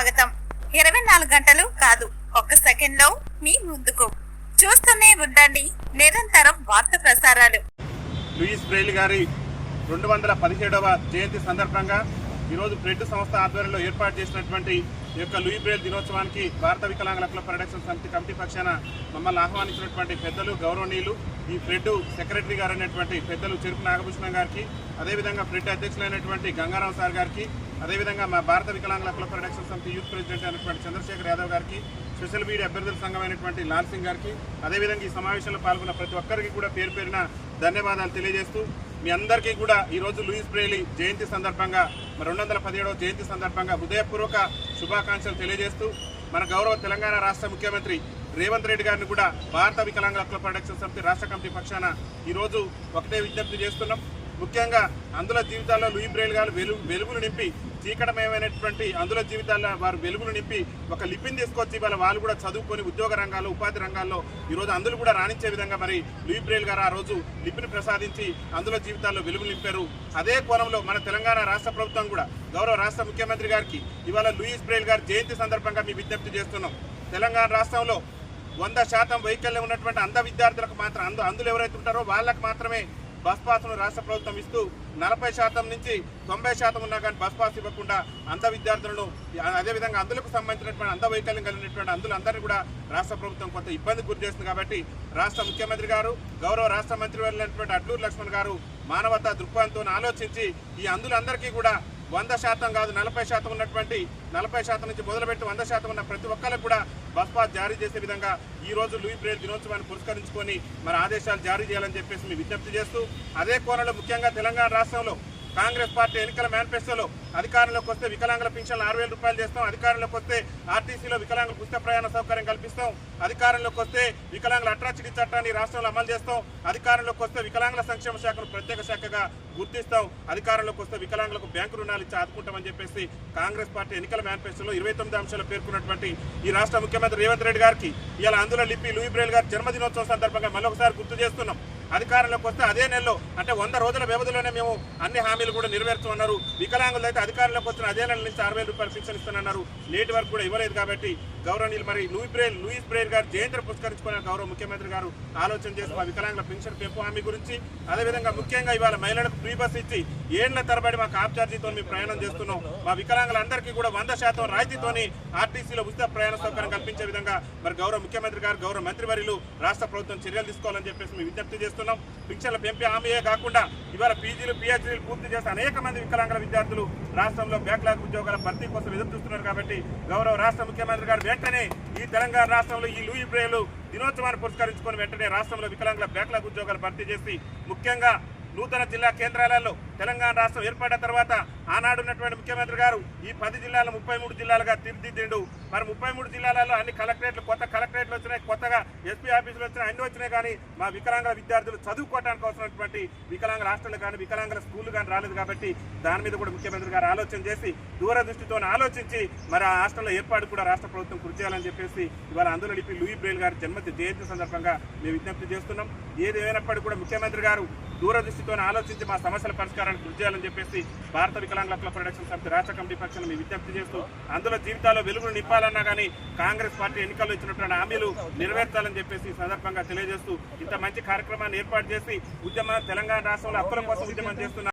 స్వాగతం. ఇరవై నాలుగు గంటలు కాదు. ఒక్క సెకండ్లో మీ ముందుకు. చూస్తూనే ఉండండి. నిరంతరం వార్త ప్రసారాలు. లూయిస్ బ్రెయిల్ గారి రెండు వందల పదిహేడవ జయంతి సందర్భంగా ఈరోజు బ్రెడ్ సంస్థ ఆధ్వర్యంలో ఏర్పాటు చేసినటువంటి ఈ యొక్క లూయి బ్రెయిల్ దినోత్సవానికి భారత వికలాంగుల క్లబ్ ప్రొడక్షన్ సమితి కమిటీ పక్షాన మమ్మల్ని ఆహ్వానించినటువంటి పెద్దలు గౌరవనీయులు ఈ ఫ్రెడ్ సెక్రటరీ గారు అయినటువంటి పెద్దలు చెరుకు నాగభూషణం గారికి అదేవిధంగా ఫ్రెడ్ అధ్యక్షులైనటువంటి గంగారావు సార్ గారికి అదేవిధంగా మా భారత వికలాంగుల క్లబ్ ప్రొడక్షన్ సమితి యూత్ ప్రెసిడెంట్ అయినటువంటి చంద్రశేఖర్ యాదవ్ గారికి స్పెషల్ మీడియా అభ్యర్థుల సంఘం అయినటువంటి లాల్ సింగ్ గారికి అదేవిధంగా ఈ సమావేశంలో పాల్గొన్న ప్రతి ఒక్కరికి కూడా పేరు పేరున ధన్యవాదాలు తెలియజేస్తూ మీ అందరికీ కూడా ఈరోజు లూయిస్ బ్రేలీ జయంతి సందర్భంగా మరి రెండు వందల పదిహేడవ జయంతి సందర్భంగా హృదయపూర్వక శుభాకాంక్షలు తెలియజేస్తూ మన గౌరవ తెలంగాణ రాష్ట్ర ముఖ్యమంత్రి రేవంత్ రెడ్డి గారిని కూడా భారత వికలాంగుల క్లబ్ ప్రొడక్షన్ సమితి రాష్ట్ర కమిటీ పక్షాన ఈరోజు ఒకటే విజ్ఞప్తి చేస్తున్నాం. ముఖ్యంగా అందుల జీవితాల్లో లూయి బ్రెయిల్ గారు వెలుగు వెలుగులు నింపి చీకటమయమైనటువంటి అందుల జీవితాల్లో వారు వెలుగులు నింపి ఒక లిపిని తీసుకొచ్చి వాళ్ళ వాళ్ళు కూడా చదువుకొని ఉద్యోగ రంగాల్లో ఉపాధి రంగాల్లో ఈరోజు అందులు కూడా రాణించే విధంగా మరి లూయి బ్రెయిల్ గారు ఆ రోజు లిపిని ప్రసాదించి అందుల జీవితాల్లో వెలుగులు నింపారు. అదే కోణంలో మన తెలంగాణ రాష్ట్ర ప్రభుత్వం కూడా గౌరవ రాష్ట్ర ముఖ్యమంత్రి గారికి ఇవాళ లూయిస్ బ్రెయిల్ గారి జయంతి సందర్భంగా మీ విజ్ఞప్తి చేస్తున్నాం. తెలంగాణ రాష్ట్రంలో వంద శాతం వైకల్యం ఉన్నటువంటి అంధ విద్యార్థులకు మాత్రం అందు అందులు ఎవరైతే ఉంటారో వాళ్ళకు మాత్రమే బస్ పాస్ను రాష్ట్ర ప్రభుత్వం ఇస్తూ నలభై శాతం నుంచి తొంభై శాతం ఉన్నా కానీ బస్ పాస్ ఇవ్వకుండా అంధ విద్యార్థులను అదేవిధంగా అందులకు సంబంధించినటువంటి అంధ వైకల్యం కలిగినటువంటి అందులందరినీ కూడా రాష్ట్ర ప్రభుత్వం కొంత ఇబ్బంది గురి చేస్తుంది కాబట్టి రాష్ట్ర ముఖ్యమంత్రి గారు గౌరవ రాష్ట్ర మంత్రి వెళ్ళినటువంటి అడ్లూరు లక్ష్మణ్ గారు మానవతా దృక్పథంతో ఆలోచించి ఈ అందులందరికీ కూడా వంద శాతం కాదు నలభై శాతం ఉన్నటువంటి నలభై శాతం నుంచి మొదలుపెట్టి వంద శాతం ఉన్న ప్రతి ఒక్కరికి కూడా బస్ పాస్ జారీ చేసే విధంగా ఈ రోజు లూయి బ్రేల్ దినోత్సవాన్ని పురస్కరించుకొని మరి ఆదేశాలు జారీ చేయాలని చెప్పేసి మీ విజ్ఞప్తి చేస్తూ అదే కోణంలో ముఖ్యంగా తెలంగాణ రాష్ట్రంలో కాంగ్రెస్ పార్టీ ఎన్నికల మేనిఫెస్టోలో అధికారంలోకి వస్తే వికలాంగుల పింఛన్లు ఆరు వేల రూపాయలు చేస్తాం. అధికారంలోకి వస్తే ఆర్టీసీలో వికలాంగులకు ఉచిత ప్రయాణ సౌకర్యం కల్పిస్తాం. అధికారంలోకి వస్తే వికలాంగుల అట్రాసిటీ చట్టాన్ని రాష్ట్రంలో అమలు చేస్తాం. అధికారంలోకి వస్తే వికలాంగుల సంక్షేమ శాఖను ప్రత్యేక శాఖగా గుర్తిస్తాం. అధికారంలోకి వస్తే వికలాంగులకు బ్యాంకు రుణాలు ఇచ్చి ఆదుకుంటామని చెప్పేసి కాంగ్రెస్ పార్టీ ఎన్నికల మేనిఫెస్టోలో ఇరవై తొమ్మిది అంశాలు పేర్కొన్నటువంటి ఈ రాష్ట్ర ముఖ్యమంత్రి రేవంత్ రెడ్డి గారికి ఇలా అందులో లిపి లూయి బ్రేల్ గారి జన్మదినోత్సవం సందర్భంగా మళ్ళొకసారి గుర్తు చేస్తున్నాం. అధికారంలోకి వస్తే అదే నెలలో అంటే వంద రోజుల వ్యవధిలోనే మేము అన్ని హామీలు కూడా నెరవేర్చమన్నారు వికలాంగులు అయితే అధికారంలోకి వచ్చిన అదే నెల నుంచి అరవై రూపాయలు శిక్షణ ఇస్తానన్నారు. నేటి వరకు కూడా ఇవ్వలేదు కాబట్టి గౌరవనీయులు మరి లూయి బ్రేల్ లూయిస్ బ్రేల్ గారు జయంతిని పురస్కరించుకునే గౌరవ ముఖ్యమంత్రి గారు ఆలోచన చేసి మా వికలాంగుల పెన్షన్ పెంపు హామీ గురించి అదేవిధంగా ముఖ్యంగా ఇవాళ మహిళలకు ఫ్రీ బస్ ఇచ్చి ఏళ్ళ తరబడి మాకు ఆప్ ఛార్జీతో మేము ప్రయాణం చేస్తున్నాం. మా వికలాంగులందరికీ కూడా వంద శాతం రాయితీతోని ఆర్టీసీలో ఉచిత ప్రయాణ సౌకర్యం కల్పించే విధంగా మరి గౌరవ ముఖ్యమంత్రి గారు గౌరవ మంత్రివర్యులు రాష్ట్ర ప్రభుత్వం చర్యలు తీసుకోవాలని చెప్పేసి మేము విజ్ఞప్తి చేస్తున్నాం. పింఛన్ల పెంపే హామీయే కాకుండా ఇవాళ పీజీలు పిహెచ్డీలు పూర్తి చేస్తే అనేక మంది వికలాంగుల విద్యార్థులు రాష్ట్రంలో బ్యాక్లాగ్ ఉద్యోగాల భర్తీ కోసం ఎదురు చూస్తున్నారు కాబట్టి గౌరవ రాష్ట్ర ముఖ్యమంత్రి గారు వెంటనే ఈ తెలంగాణ రాష్ట్రంలో ఈ లూయి బ్రేలు దినోత్సవాన్ని పురస్కరించుకొని వెంటనే రాష్ట్రంలో వికలాంగుల బ్యాక్లాగ్ ఉద్యోగాలు భర్తీ చేసి ముఖ్యంగా నూతన జిల్లా కేంద్రాలలో తెలంగాణ రాష్ట్రం ఏర్పడిన తర్వాత ఆనాడు ఉన్నటువంటి ముఖ్యమంత్రి గారు ఈ పది జిల్లాలు ముప్పై మూడు జిల్లాలుగా తీర్చిదిద్దిండు. మరి ముప్పై మూడు జిల్లాలలో అన్ని కలెక్టరేట్లు కొత్త కలెక్టరేట్లు వచ్చినాయి కొత్తగా ఎస్పీ ఆఫీసులు వచ్చినాయి అన్ని వచ్చినాయి కానీ మా వికలాంగుల విద్యార్థులు చదువుకోవడానికి అవసరమైనటువంటి వికలాంగుల హాస్టల్ కానీ వికలాంగుల స్కూల్ కానీ రాలేదు కాబట్టి దాని మీద కూడా ముఖ్యమంత్రి గారు ఆలోచన చేసి దూరదృష్టితో ఆలోచించి మరి ఆ హాస్టల్లో ఏర్పాటు కూడా రాష్ట్ర ప్రభుత్వం కృషి చేయాలని చెప్పేసి ఇవాళ అందులో లిపి లూయి బ్రేల్ గారి జన్మతి జయంతి సందర్భంగా మేము విజ్ఞప్తి చేస్తున్నాం. ఏది ఏమైనప్పటికీ కూడా ముఖ్యమంత్రి గారు దూరదృష్టితో ఆలోచించి మా సమస్యల పరిష్కారానికి కృషి చేయాలని చెప్పేసి భారత వికలాంగుల క్లబ్ ప్రొడక్షన్ సమితి రాష్ట్ర కమిటీ పక్షాన మేము విజ్ఞప్తి చేస్తూ అందులో జీవితాల్లో వెలుగులు నింపాలన్నా కానీ కాంగ్రెస్ పార్టీ ఎన్నికల్లో ఇచ్చినటువంటి హామీలు నెరవేర్చాలని చెప్పేసి ఈ సందర్భంగా తెలియజేస్తూ ఇంత మంచి కార్యక్రమాన్ని ఏర్పాటు చేసి ఉద్యమ తెలంగాణ రాష్ట్రంలో అప్పుల కోసం ఉద్యమం చేస్తున్నారు